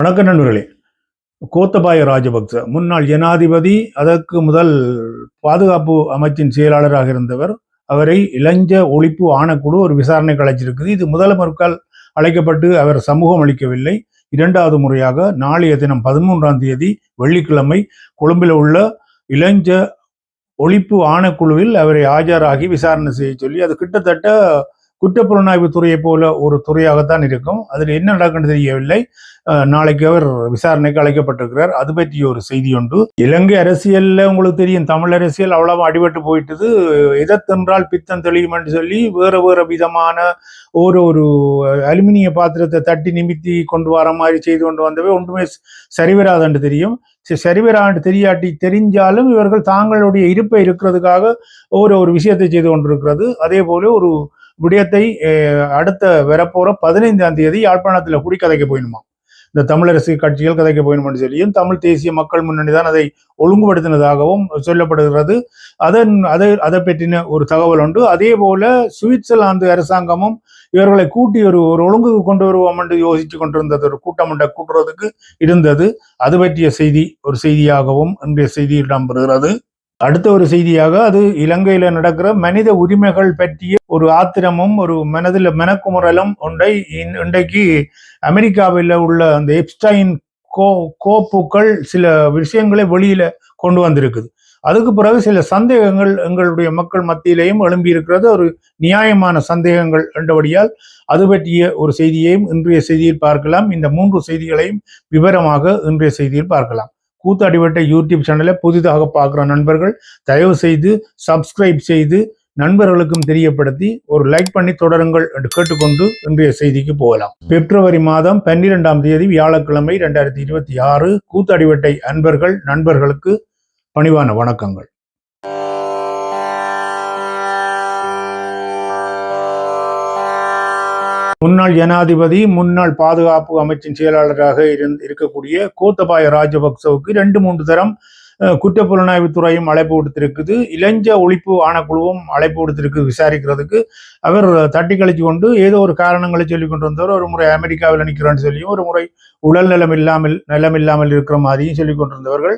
வணக்க நண்பர்களே கோத்தபாய ராஜபக்ச முன்னாள் ஜனாதிபதி அதற்கு முதல் பாதுகாப்பு அமைச்சின் செயலாளராக இருந்தவர் அவரை இளஞ்ச ஒழிப்பு ஆணைக்குழு ஒரு விசாரணைக்கு அழைச்சிருக்குது. இது முதல் அழைக்கப்பட்டு அவர் சமூகம் அளிக்கவில்லை. இரண்டாவது முறையாக நாளைய தினம் பதிமூன்றாம் தேதி வெள்ளிக்கிழமை கொழும்பில் உள்ள இளஞ்ச ஒழிப்பு ஆணைக்குழுவில் அவரை ஆஜராகி விசாரணை செய்ய சொல்லி அது கிட்டத்தட்ட குற்றப்புலனாய்வு துறையை போல ஒரு துறையாகத்தான் இருக்கும். அதில் என்ன நடக்குன்னு தெரியவில்லை. நாளைக்கு அவர் விசாரணைக்கு அழைக்கப்பட்டிருக்கிறார். அது பற்றிய ஒரு செய்தி உண்டு. இலங்கை அரசியல்ல உங்களுக்கு தெரியும். தமிழ் அரசியல் அவ்வளவா அடிபட்டு போயிட்டது. எதத்தென்றால் பித்தம் பித்தம் தெளியும்னு சொல்லி வேற வேற விதமான ஒரு ஒரு அலுமினிய பாத்திரத்தை தட்டி நிமித்தி கொண்டு வர மாதிரி செய்து கொண்டு வந்தவை ஒன்றுமே சரிவராதன்று தெரியும். சரி, சரிவராண்டு தெரியாட்டி தெரிஞ்சாலும் இவர்கள் தாங்களுடைய இருப்பை இருக்கிறதுக்காக ஒரு ஒரு விஷயத்தை செய்து கொண்டிருக்கிறது. அதே போல ஒரு விடயத்தை அடுத்த வரப்போற பதினைந்தாம் தேதி யாழ்ப்பாணத்தில் குடி கதைக்க போயிடுமா இந்த தமிழரசு கட்சிகள் கதைக்க போயிடும்னு சொல்லியும் தமிழ் தேசிய மக்கள் முன்னணி தான் அதை ஒழுங்குபடுத்தினதாகவும் சொல்லப்படுகிறது. அதன் அதை அதை பற்றின ஒரு தகவல் உண்டு. அதே போல சுவிட்சர்லாந்து அரசாங்கமும் இவர்களை கூட்டி ஒரு ஒரு ஒழுங்குக்கு கொண்டு வருவோம் என்று யோசித்து கொண்டிருந்தது. ஒரு கூட்டம் ஒன்றை கூட்டுறதுக்கு இருந்தது. அது பற்றிய செய்தி ஒரு செய்தியாகவும் இன்றைய செய்தியிடம் இடம்பெறுகிறது. அடுத்த ஒரு செய்தியாக அது இலங்கையில நடக்கிற மனித உரிமைகள் பற்றிய ஒரு ஆத்திரமும் ஒரு மனதில் மனக்குமுறலும் ஒன்றை இன்றைக்கு அமெரிக்காவில் உள்ள அந்த எப்ஸ்டைன் கோ கோப்புக்கள் சில விஷயங்களை வெளியில கொண்டு வந்திருக்குது. அதுக்கு பிறகு சில சந்தேகங்கள் எங்களுடைய மக்கள் மத்தியிலேயும் எழும்பி இருக்கிறது. ஒரு நியாயமான சந்தேகங்கள் என்றபடியால் அது பற்றிய ஒரு செய்தியையும் இன்றைய செய்தியில் பார்க்கலாம். இந்த மூன்று செய்திகளையும் விவரமாக இன்றைய செய்தியில் பார்க்கலாம். கூத்தாடிவட்ட யூடியூப் சேனலை புதிதாக பார்க்குற நண்பர்கள் தயவு செய்து சப்ஸ்கிரைப் செய்து நண்பர்களுக்கும் தெரியப்படுத்தி ஒரு லைக் பண்ணி தொடருங்கள் என்று கேட்டுக்கொண்டு இன்றைய செய்திக்கு போகலாம். பிப்ரவரி மாதம் பன்னிரெண்டாம் தேதி வியாழக்கிழமை ரெண்டாயிரத்தி இருபத்தி ஆறு கூத்தாடிவட்டை அன்பர்கள் நண்பர்களுக்கு பணிவான வணக்கங்கள். முன்னாள் ஜனாதிபதி முன்னாள் பாதுகாப்பு அமைச்சின் செயலாளராக இருந் இருக்கக்கூடிய கோத்தபாய ராஜபக்சவுக்கு ரெண்டு மூன்று தரம் குற்றப்புலனாய்வு துறையும் அழைப்பு கொடுத்திருக்குது இளஞ்ச ஒழிப்பு ஆணைக்குழுவும் அழைப்பு கொடுத்திருக்கு விசாரிக்கிறதுக்கு. அவர் தட்டி கழிச்சு கொண்டு ஏதோ ஒரு காரணங்களை சொல்லி கொண்டு வந்தவர் ஒரு முறை அமெரிக்காவில் நிற்கிறோன்னு சொல்லியும் ஒரு முறை உடல் நிலம் இல்லாமல் நிலம் இல்லாமல் இருக்கிற மாதிரியும் சொல்லி கொண்டிருந்தவர்கள்.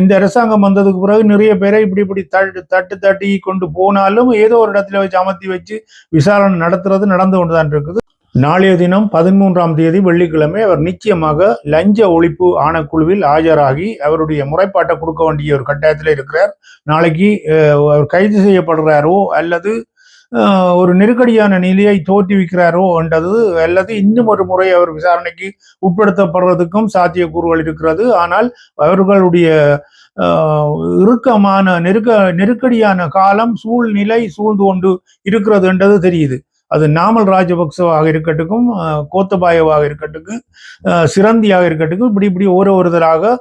இந்த அரசாங்கம் வந்ததுக்கு பிறகு நிறைய பேரை இப்படி இப்படி தட்டு தட்டு தட்டி கொண்டு போனாலும் ஏதோ ஒரு இடத்துல வச்சு அமர்த்தி வச்சு விசாரணை நடத்துறது நடந்து கொண்டுதான் இருக்குது. நாளைய தினம் பதிமூன்றாம் தேதி வெள்ளிக்கிழமை அவர் நிச்சயமாக லஞ்ச ஒழிப்பு ஆணைக்குழுவில் ஆஜராகி அவருடைய முறைப்பாட்டை கொடுக்க வேண்டிய ஒரு கட்டாயத்தில் இருக்கிறார். நாளைக்கு அவர் கைது செய்யப்படுறாரோ அல்லது ஒரு நெருக்கடியான நிலையை தோற்றுவிக்கிறாரோ என்றது அல்லது இன்னும் ஒரு முறை அவர் விசாரணைக்கு உட்படுத்தப்படுறதுக்கும் சாத்தியக்கூறுகள் இருக்கிறது. ஆனால் அவர்களுடைய இறுக்கமான நெருக்க நெருக்கடியான காலம் சூழ்நிலை சூழ்ந்து கொண்டு இருக்கிறது என்றது தெரியுது. அது நாமல் ராஜபக்சவாக இருக்கட்டும் கோத்தபாயவாக இருக்கட்டும் சிறந்தியாக சிரந்தியாக இருக்கட்டும் இப்படி இப்படி ஒரு ஒருத்தராக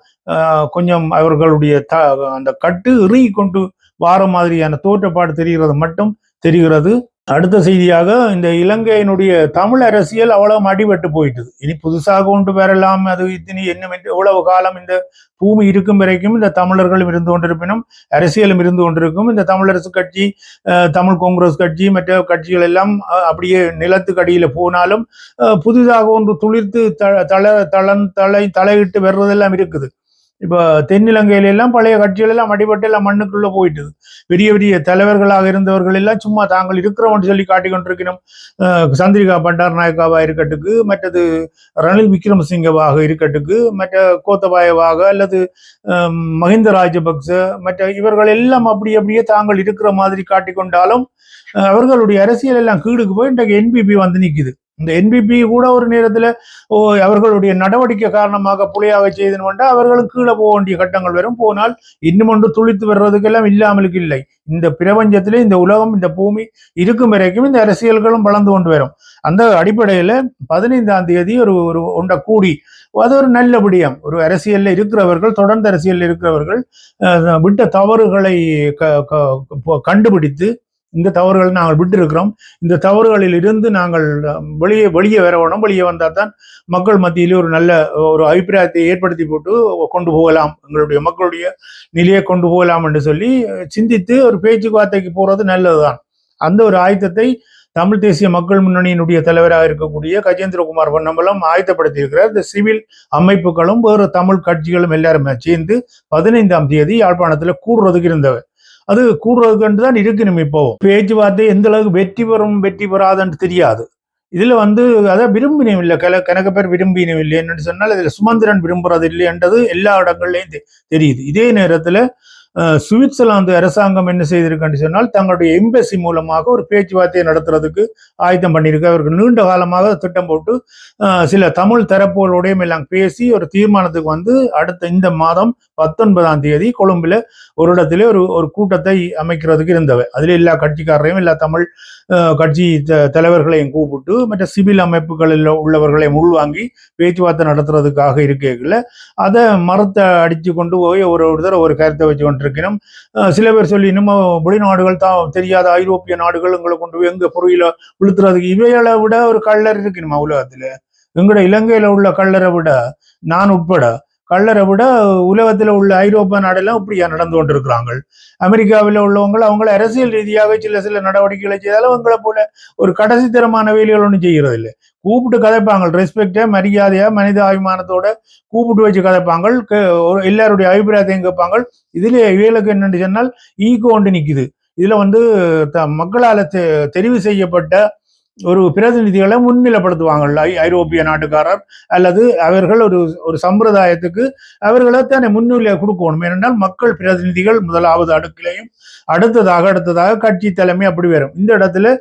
கொஞ்சம் அவர்களுடைய த அந்த கட்டு இறுகி கொண்டு வார மாதிரியான தோற்றப்பாடு தெரிகிறது மட்டும் தெரிகிறது. அடுத்த செய்தியாக இந்த இலங்கையினுடைய தமிழ் அரசியல் அவ்வளவு அடிபட்டு போயிட்டது. இனி புதுசாக கொண்டு பெறலாம் அது இத்தினி என்ன எவ்வளவு காலம் இந்த பூமி இருக்கும் வரைக்கும் இந்த தமிழர்களும் இருந்து கொண்டிருப்பினும் அரசியலும் இருந்து கொண்டிருக்கும். இந்த தமிழரசு கட்சி அஹ், தமிழ் காங்கிரஸ் கட்சி மற்ற கட்சிகள் எல்லாம் அப்படியே நிலத்துக்கு அடியில போனாலும் புதிதாக ஒன்று துளிர்த்து த- தள தளன் தலை தலையிட்டு வர்றதெல்லாம் இருக்குது. இப்போ தென்னிலங்கையில எல்லாம் பழைய கட்சிகள் எல்லாம் அடிபட்டு எல்லாம் மண்ணுக்குள்ள போயிட்டு பெரிய பெரிய தலைவர்களாக இருந்தவர்கள் எல்லாம் சும்மா தாங்கள் இருக்கிறோம்னு சொல்லி காட்டிக் கொண்டிருக்கணும் சந்திரிகா பண்டார் நாயக்காவா இருக்கட்டுக்கு மற்றது ரணில் விக்ரமசிங்கவாக இருக்கட்டுக்கு மற்ற கோத்தபாயவாக அல்லது மஹிந்த ராஜபக்ச மற்ற இவர்கள் எல்லாம் அப்படி அப்படியே தாங்கள் இருக்கிற மாதிரி காட்டிக்கொண்டாலும் அவர்களுடைய அரசியல் எல்லாம் கீடுக்கு போய் இன்றைக்கு என்பிபி வந்து நிக்குது. இந்த என்பிபி கூட ஒரு நேரத்தில் ஓ அவர்களுடைய நடவடிக்கை காரணமாக புலியாக செய்தனு கொண்டா அவர்களும் கீழே போக வேண்டிய கட்டங்கள் வரும். போனால் இன்னும் ஒன்று துளித்து வர்றதுக்கெல்லாம் இல்லாமலுக்கு இல்லை. இந்த பிரபஞ்சத்திலே இந்த உலகம் இந்த பூமி இருக்கும் வரைக்கும் இந்த அரசியல்களும் வளர்ந்து கொண்டு வரும். அந்த அடிப்படையில் பதினைந்தாம் தேதி ஒரு ஒரு ஒன்றை கூடி அது ஒரு நல்ல விடயம். ஒரு அரசியலில் இருக்கிறவர்கள் தொடர்ந்து அரசியலில் இருக்கிறவர்கள் விட்ட தவறுகளை க- கண்டுபிடித்து இந்த தவறுகளை நாங்கள் விட்டு இருக்கிறோம் இந்த தவறுகளில் இருந்து நாங்கள் வெளியே வெளியே வரவணும் வெளியே வந்தால் தான் மக்கள் மத்தியிலே ஒரு நல்ல ஒரு அபிப்பிராயத்தை ஏற்படுத்தி போட்டு கொண்டு போகலாம். எங்களுடைய மக்களுடைய நிலையை கொண்டு போகலாம் என்று சொல்லி சிந்தித்து ஒரு பேச்சுவார்த்தைக்கு போகிறது நல்லதுதான். அந்த ஒரு ஆயத்தத்தை தமிழ் தேசிய மக்கள் முன்னணியினுடைய தலைவராக இருக்கக்கூடிய கஜேந்திரகுமார் பொன்னம்பலம் ஆயத்தப்படுத்தியிருக்கிறார். இந்த சிவில் அமைப்புகளும் வேறு தமிழ் கட்சிகளும் எல்லாருமே சேர்ந்து பதினைந்தாம் தேதி யாழ்ப்பாணத்தில் கூடுறதுக்கு இருந்தவர் அது கூடுறதுக்கு தான் இருக்கணும் இப்போ. பேச்சுவார்த்தை எந்த அளவுக்கு வெற்றி பெறும் வெற்றி பெறாதுன்னு தெரியாது. இதுல வந்து அதான் விரும்பினம் இல்லை. கல கணக்கு பேர் விரும்பினும் இல்லை என்னன்னு சொன்னால் இதுல சுமந்திரன் விரும்புறது இல்லைன்றது எல்லா இடங்கள்லயும் தெரியுது. இதே நேரத்துல சுவிட்சர்லாந்து அரசாங்கம் என்ன செய்திருக்குன்னு சொன்னால் தங்களுடைய எம்பசி மூலமாக ஒரு பேச்சுவார்த்தையை நடத்துறதுக்கு ஆயத்தம் பண்ணியிருக்கு. அவர்கள் நீண்ட காலமாக திட்டம் போட்டு சில தமிழ் தரப்புகளோடையும் எல்லாம் பேசி ஒரு தீர்மானத்துக்கு வந்து அடுத்த இந்த மாதம் பத்தொன்பதாம் தேதி கொழும்புல ஒரு இடத்துல ஒரு ஒரு கூட்டத்தை அமைக்கிறதுக்கு இருந்தவை. அதில் எல்லா கட்சிக்காரரையும் எல்லா தமிழ் கட்சி த- தலைவர்களையும் கூப்பிட்டு மற்ற சிவில் அமைப்புகளில் உள்ளவர்களையும் உள்வாங்கி பேச்சுவார்த்தை நடத்துறதுக்காக இருக்கல அதை மரத்தை அடித்து கொண்டு போய் ஒரு ஒருத்தர் ஒரு கருத்தை வச்சு கொண்டு அஹ், சில பேர் சொல்லி இன்னமும் வெளிநாடுகள் தான் தெரியாத ஐரோப்பிய நாடுகள் எங்களை கொண்டு போய் எங்க பொருளில விழுத்துறதுக்கு இவைகளை விட ஒரு கள்ளர் இருக்கணுமா உலகத்துல. எங்கட இலங்கையில உள்ள கள்ளரை விட நான் உட்பட கள்ளரை விட உலகத்தில் உள்ள ஐரோப்பா நாடெல்லாம் இப்படியா நடந்து கொண்டிருக்கிறாங்க அமெரிக்காவில் உள்ளவங்க அவங்கள அரசியல் ரீதியாக சில சில நடவடிக்கைகளை செய்தாலும் அவங்கள போல ஒரு கடைசித்தரமான வேலைகள் ஒன்றும் செய்கிறது இல்லை கூப்பிட்டு கதைப்பாங்க ரெஸ்பெக்டா மரியாதையா மனித அபிமானத்தோட கூப்பிட்டு வச்சு கதைப்பாங்க எல்லாருடைய அபிப்பிராயத்தையும் கேட்பாங்க இதுல இவர்களுக்கு என்னன்னு சொன்னால் ஈகோ ஒன்று நிற்குது இதுல வந்து த- மக்களால் தெ- தெரிவு செய்யப்பட்ட ஒரு பிரதிநிதிகளை முன்னிலைப்படுத்துவாங்க ஐரோப்பிய நாட்டுக்காரர் அல்லது அவர்கள் ஒரு ஒரு சம்பிரதாயத்துக்கு அவர்களை தானே முன்னிலை கொடுக்கணும். ஏனென்றால் மக்கள் பிரதிநிதிகள் முதலாவது அடுக்கிலையும் அடுத்ததாக அடுத்ததாக கட்சி தலைமை அப்படி வரும். இந்த இடத்துல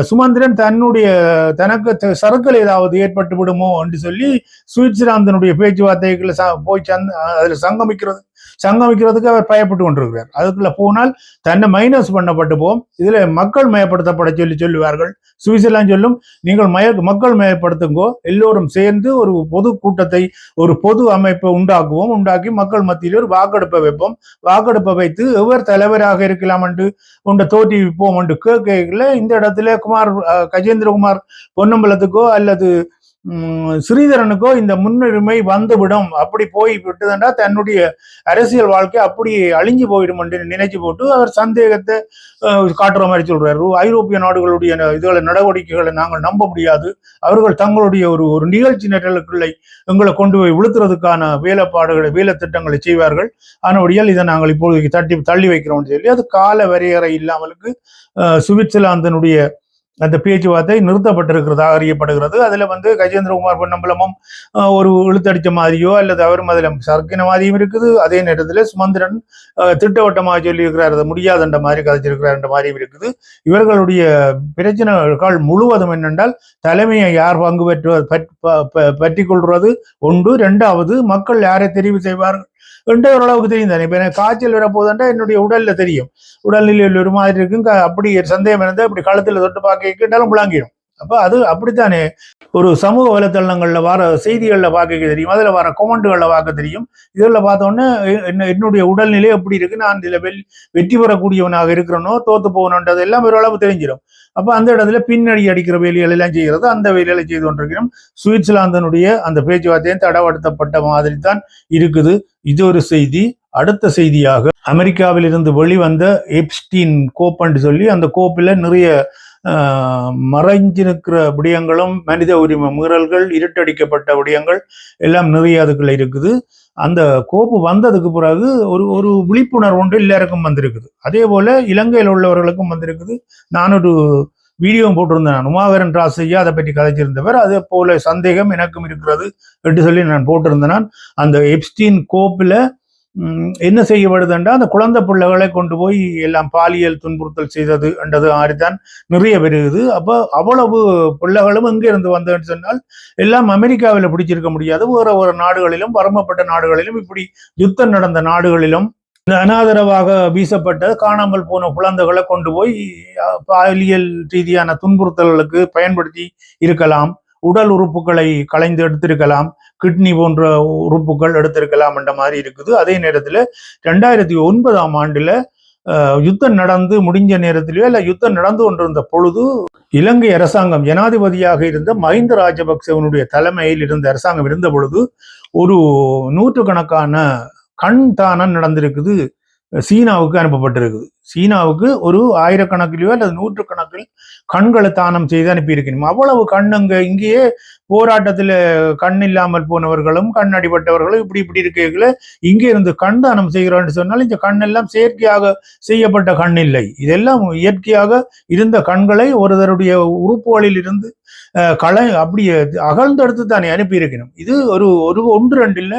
சுமந்திரன் தன்னுடைய தனக்கு த- ஏதாவது ஏற்பட்டு விடுமோ என்று சொல்லி சுவிட்சர்லாந்தனுடைய பேச்சுவார்த்தைகளை ச- போய் சந்த அதில் சங்கமிக்கிறது. சங்கமிக்கிறதுக்கு அவர் பயப்பட்டு கொண்டிருக்கிறார். அதுக்குள்ள போனால் தன்னை மைனஸ் பண்ணப்பட்டு போகும் இதுல மக்கள் மயப்படுத்தப்பட சொல்லி சொல்லுவார்கள். சுவிட்சர்லாந்து சொல்லும் நீங்கள் மய மக்கள் மயப்படுத்துங்கோ எல்லோரும் சேர்ந்து ஒரு பொது கூட்டத்தை ஒரு பொது அமைப்பை உண்டாக்குவோம். உண்டாக்கி மக்கள் மத்தியில் ஒரு வாக்கெடுப்பை வைப்போம். வாக்கெடுப்பை வைத்து எவர் தலைவராக இருக்கலாம் என்று உண்ட வைப்போம் என்று கேட்கல இந்த இடத்துல குமார் கஜேந்திரகுமார் பொன்னம்பலத்துக்கோ அல்லது ஸ்ரீதரனுக்கோ இந்த முன்னுரிமை வந்துவிடும். அப்படி போய் விட்டதுன்னா தன்னுடைய அரசியல் வாழ்க்கை அப்படி அழிஞ்சு போயிடும் என்று நினைச்சு போட்டு அவர் சந்தேகத்தை காட்டுற மாதிரி சொல்றாரு. ஐரோப்பிய நாடுகளுடைய இதுகளை நடவடிக்கைகளை நாங்கள் நம்ப முடியாது. அவர்கள் தங்களுடைய ஒரு ஒரு நிகழ்ச்சி நிரலுக்குள்ளே எங்களை கொண்டு போய் விழுத்துறதுக்கான வேலைப்பாடுகளை வேலை திட்டங்களை செய்வார்கள். ஆனபடியால் இதை நாங்கள் இப்பொழுது தட்டி தள்ளி வைக்கிறோம்னு சொல்லி அது கால வரையறை இல்லாமலுக்கு அஹ், சுவிட்சர்லாந்தினுடைய அந்த பேச்சுவார்த்தை நிறுத்தப்பட்டிருக்கிறதாக அறியப்படுகிறது. அதில் வந்து கஜேந்திரகுமார் பொன்னம்பலமும் ஒரு இழுத்தடிச்ச மாதிரியோ அல்லது அவரும் அதில் சர்க்கின மாதிரியும் இருக்குது. அதே நேரத்தில் சுமந்திரன் திட்டவட்டமாக சொல்லியிருக்கிறார் அது முடியாதுன்ற மாதிரி கதைச்சிருக்கிறார் மாதிரியும் இருக்குது. இவர்களுடைய பிரச்சனைகள் முழுவதும் என்னென்றால் தலைமையை யார் பங்கு பெற்று ப- ப- பற்றி கொள்வது? ஒன்று. ரெண்டாவது மக்கள் யாரை தெரிவு செய்வார்கள்? என்று ஓரளவுக்கு தெரியும் தானே. இப்போ எனக்கு காய்ச்சல் வரப்போதுண்டா என்னுடைய உடலில் தெரியும். உடல்நிலையில் ஒரு மாதிரி இருக்கும். அப்படி சந்தேகம் இருந்தால் அப்படி கழுத்துல தொட்டு பார்க்க கேட்டாலும் புழங்கிடும் அப்ப அது அப்படித்தானே? ஒரு சமூக வலைத்தளங்களில் வர செய்திகள்ல பார்க்க தெரியும். அதுல வர கொமெண்ட்கள்ல பார்க்க தெரியும். இதுல பார்த்தோன்னே என்ன என்னுடைய உடல்நிலை எப்படி இருக்கு? நான் இதில் வெல் வெற்றி பெறக்கூடியவனாக இருக்கிறனோ தோத்து போகணுன்றது எல்லாம் ஓரளவு தெரிஞ்சிடும் அப்ப அந்த இடத்துல பின்னடி அடிக்கிற வேலைகள் எல்லாம் செய்கிறது அந்த வேலைகளை செய்து கொண்டிருக்கிறோம். சுவிட்சர்லாந்தனுடைய அந்த பேச்சுவார்த்தையும் தடப்படுத்தப்பட்ட மாதிரி தான் இருக்குது. இது ஒரு செய்தி. அடுத்த செய்தியாக அமெரிக்காவிலிருந்து வெளிவந்த எப்ஸ்டீன் கோப்புன்னு சொல்லி அந்த கோப்பில் நிறைய மறைஞ்சு நிற்கிற விடயங்களும் மனித உரிமை மீறல்கள் இருட்டடிக்கப்பட்ட விடயங்கள் எல்லாம் நிறைய அதுக்குள்ள இருக்குது அந்த கோப்பு வந்ததுக்கு பிறகு ஒரு ஒரு விழிப்புணர்வு ஒன்று எல்லாருக்கும் வந்திருக்குது அதே போல இலங்கையில் உள்ளவர்களுக்கும் வந்திருக்குது நான் ஒரு வீடியோ போட்டிருந்தேன் நான். உமாகரன் ராசையா அதை பற்றி கதைச்சிருந்தவர் அதே போல சந்தேகம் எனக்கும் இருக்கிறது என்று சொல்லி நான் போட்டிருந்தேன் நான். அந்த எப்ஸ்டீன் கோப்பில் என்ன செய்யப்படுது என்றால் அந்த குழந்தை பிள்ளைகளை கொண்டு போய் எல்லாம் பாலியல் துன்புறுத்தல் செய்தது என்றது மாதிரிதான் நிறைய பெருகுது. அப்போ அவ்வளவு பிள்ளைகளும் எங்கே இருந்து வந்ததுன்னு சொன்னால் எல்லாம் அமெரிக்காவில் பிடிச்சிருக்க முடியாது. வேற ஒரு நாடுகளிலும் வறுமப்பட்ட நாடுகளிலும் இப்படி யுத்தம் நடந்த நாடுகளிலும் அனாதரவாக வீசப்பட்ட காணாமல் போன குழந்தைகளை கொண்டு போய் பாலியல் ரீதியான துன்புறுத்தல்களுக்கு பயன்படுத்தி இருக்கலாம். உடல் உறுப்புகளை களைந்து எடுத்திருக்கலாம் கிட்னி போன்ற உறுப்புகள் எடுத்திருக்கலாம் என்ற மாதிரி இருக்குது. அதே நேரத்தில் ரெண்டாயிரத்தி ஒன்பதாம் ஆண்டில் யுத்தம் நடந்து முடிஞ்ச நேரத்திலேயோ இல்லை யுத்தம் நடந்து கொண்டிருந்த பொழுது இலங்கை அரசாங்கம் ஜனாதிபதியாக இருந்த மஹிந்த ராஜபக்சவனுடைய தலைமையில் இருந்த அரசாங்கம் இருந்த பொழுது ஒரு நூற்றுக்கணக்கான கண் தானம் நடந்திருக்குது. சீனாவுக்கு அனுப்பப்பட்டிருக்குது. சீனாவுக்கு ஒரு ஆயிரக்கணக்கிலோ அல்லது நூற்றுக்கணக்கில் கண்களை தானம் செய்து அனுப்பியிருக்கணும் அவ்வளவு கண் அங்கே இங்கேயே போராட்டத்தில் கண் இல்லாமல் போனவர்களும் கண் அடிபட்டவர்களும் இப்படி இப்படி இருக்கைகளை இங்கே இருந்து கண் தானம் செய்கிறோம்னு சொன்னால் இந்த கண் எல்லாம் செயற்கையாக செய்யப்பட்ட கண் இல்லை. இதெல்லாம் இயற்கையாக இருந்த கண்களை ஒருவருடைய உறுப்புகளில் இருந்து அஹ், களை அப்படியே அகழ்ந்தெடுத்து தானே அனுப்பியிருக்கணும் இது ஒரு ஒரு ஒன்று ரெண்டு இல்லை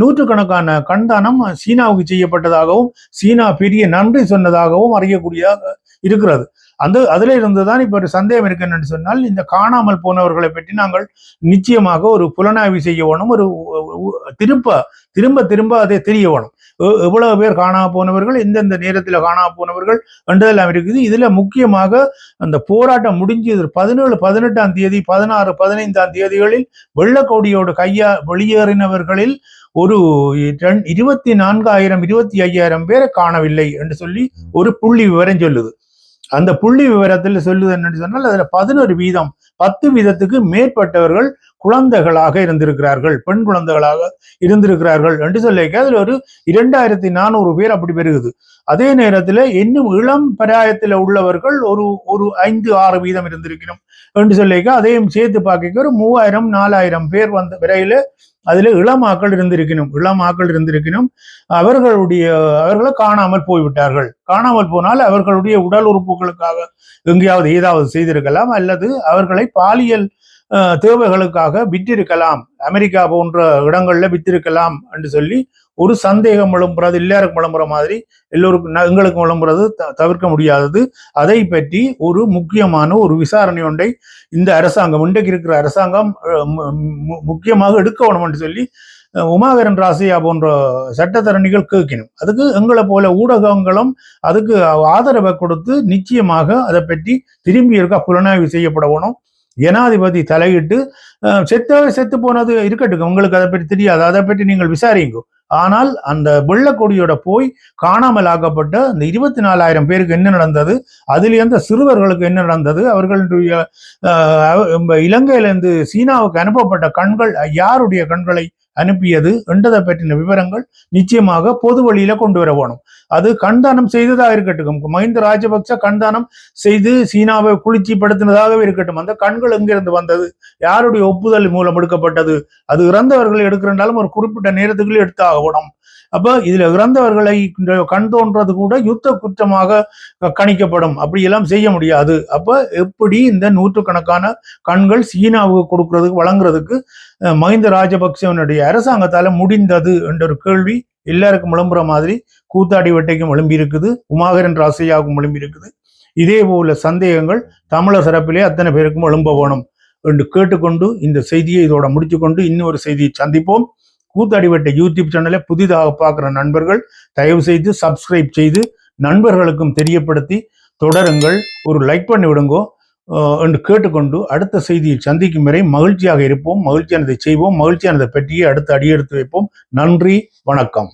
நூற்றுக்கணக்கான கண்தானம் சீனாவுக்கு செய்யப்பட்டதாகவும் சீனா பெரிய நன்றி சொன்னதாகவும் அறியக்கூடியதாக இருக்கிறது. அந்த அதுல இருந்து தான் இப்போ ஒரு சந்தேகம் இருக்கு என்று சொன்னால் இந்த காணாமல் போனவர்களை பற்றி நாங்கள் நிச்சயமாக ஒரு புலனாய்வு செய்ய வேணும் ஒரு திரும்ப திரும்ப திரும்ப அதை தெரிய வேணும். எவ்வளவு பேர் காணா போனவர்கள் எந்தெந்த நேரத்தில் காணா போனவர்கள் என்றதெல்லாம் இருக்குது. இதுல முக்கியமாக அந்த போராட்டம் முடிஞ்சு பதினேழு பதினெட்டாம் தேதி பதினாறு பதினைந்தாம் தேதிகளில் வெள்ளக்கோடியோடு கையா வெளியேறினவர்களில் ஒரு இருபத்தி நான்காயிரம் இருபத்தி ஐயாயிரம் பேரை காணவில்லை என்று சொல்லி ஒரு புள்ளி விவரம் சொல்லுது. அந்த புள்ளி விவரத்தில் சொல்லுது என்னன்னு சொன்னால் அதுல பதினொரு வீதம் பத்து வீதத்துக்கு மேற்பட்டவர்கள் குழந்தைகளாக இருந்திருக்கிறார்கள் பெண் குழந்தைகளாக இருந்திருக்கிறார்கள் என்று சொல்லிக்க அதுல ஒரு இரண்டாயிரத்தி நானூறு பேர் அப்படி பெருகுது. அதே நேரத்தில் இன்னும் இளம் பராயத்துல உள்ளவர்கள் ஒரு ஒரு ஐந்து ஆறு வீதம் இருந்திருக்கணும் என்று சொல்லிக்க அதையும் சேர்த்து பார்க்க ஒரு மூவாயிரம் நாலாயிரம் பேர் வந்த விரையில அதில் இளமாக்கள் இருந்திருக்கணும் இளமாக்கள் இருந்திருக்கணும் அவர்களுடைய அவர்களை காணாமல் போய்விட்டார்கள். காணாமல் போனால் அவர்களுடைய உடல் உறுப்புகளுக்காக எங்கேயாவது ஏதாவது செய்திருக்கலாம் அல்லது அவர்களை பாலியல் தேவைகளுக்காக விற்றிருக்கலாம் அமெரிக்கா போன்ற இடங்களில் வித்திருக்கலாம் என்று சொல்லி ஒரு சந்தேகம் விளம்புறது எல்லாருக்கும் விளம்புற மாதிரி எல்லோருக்கும் ந- எங்களுக்கும் விளம்புறது த- தவிர்க்க முடியாதது. அதை பற்றி ஒரு முக்கியமான ஒரு விசாரணை ஒன்றை இந்த அரசாங்கம் இன்றைக்கு இருக்கிற அரசாங்கம் முக்கியமாக எடுக்க வேணும் என்று சொல்லி உமாகரன் ராசியா போன்ற சட்டத்தரணிகள் கேட்கணும். அதுக்கு எங்களை போல ஊடகங்களும் அதுக்கு ஆதரவை கொடுத்து நிச்சயமாக அதை பற்றி திரும்பி இருக்க புலனாய்வு செய்யப்படணும் ஜனாதிபதி தலையிட்டு செத்தவே செத்து போனது இருக்கட்டும் உங்களுக்கு அதை பற்றி தெரியாது. அதை பற்றி நீங்கள் விசாரிங்க. ஆனால் அந்த வெள்ளக்கொடியோட போய் காணாமல் ஆக்கப்பட்ட அந்த இருபத்தி நாலாயிரம் பேருக்கு என்ன நடந்தது? அதில் சிறுவர்களுக்கு என்ன நடந்தது? அவர்களுடைய இலங்கையிலிருந்து சீனாவுக்கு அனுப்பப்பட்ட கண்கள் யாருடைய கண்களை அனுப்பியது என்றதை பற்றின விவரங்கள் நிச்சயமாக பொது வழியில கொண்டு வர வேணும். அது கண்தானம் செய்ததாக இருக்கட்டும். மஹிந்த ராஜபக்ச கண்தானம் செய்து சீனாவை குளிர்ச்சிப்படுத்தினதாகவே இருக்கட்டும். அந்த கண்கள் எங்கிருந்து வந்தது? யாருடைய ஒப்புதல் மூலம் எடுக்கப்பட்டது? அது இறந்தவர்கள் எடுக்கிறனாலும் ஒரு குறிப்பிட்ட நேரத்துக்குள்ளே எடுத்தாகணும் அப்ப இதுல இறந்தவர்களை கண் தோன்றது கூட யுத்த குற்றமாக கணிக்கப்படும். அப்படியெல்லாம் செய்ய முடியாது. அப்ப எப்படி இந்த நூற்றுக்கணக்கான கண்கள் சீனாவுக்கு கொடுக்கறதுக்கு வழங்குறதுக்கு அஹ், மஹிந்த ராஜபக்சவனுடைய அரசாங்கத்தால முடிந்தது என்ற ஒரு கேள்வி எல்லாருக்கும் விளம்புற மாதிரி கூத்தாடி வெட்டைக்கும் எழும்பி இருக்குது உமாகரன் ராசையாவுக்கும் எழும்பி இருக்குது இதே போல சந்தேகங்கள் தமிழர் சிறப்பிலே அத்தனை பேருக்கும் எழும்ப வேணும். என்று கேட்டுக்கொண்டு இந்த செய்தியை இதோட முடித்துக்கொண்டு இன்னொரு செய்தியை சந்திப்போம். கூத்தடிவட்ட யூடியூப் சேனலை புதிதாக பார்க்குற நண்பர்கள் தயவு செய்து சப்ஸ்கிரைப் செய்து நண்பர்களுக்கும் தெரியப்படுத்தி தொடருங்கள். ஒரு லைக் பண்ணி விடுங்கோ. என்று கேட்டுக்கொண்டு அடுத்த செய்தியில் சந்திக்கும் வரை மகிழ்ச்சியாக இருப்போம். மகிழ்ச்சியானதை செய்வோம். மகிழ்ச்சியானதை பற்றியே அடுத்து அடியெடுத்து வைப்போம். நன்றி வணக்கம்.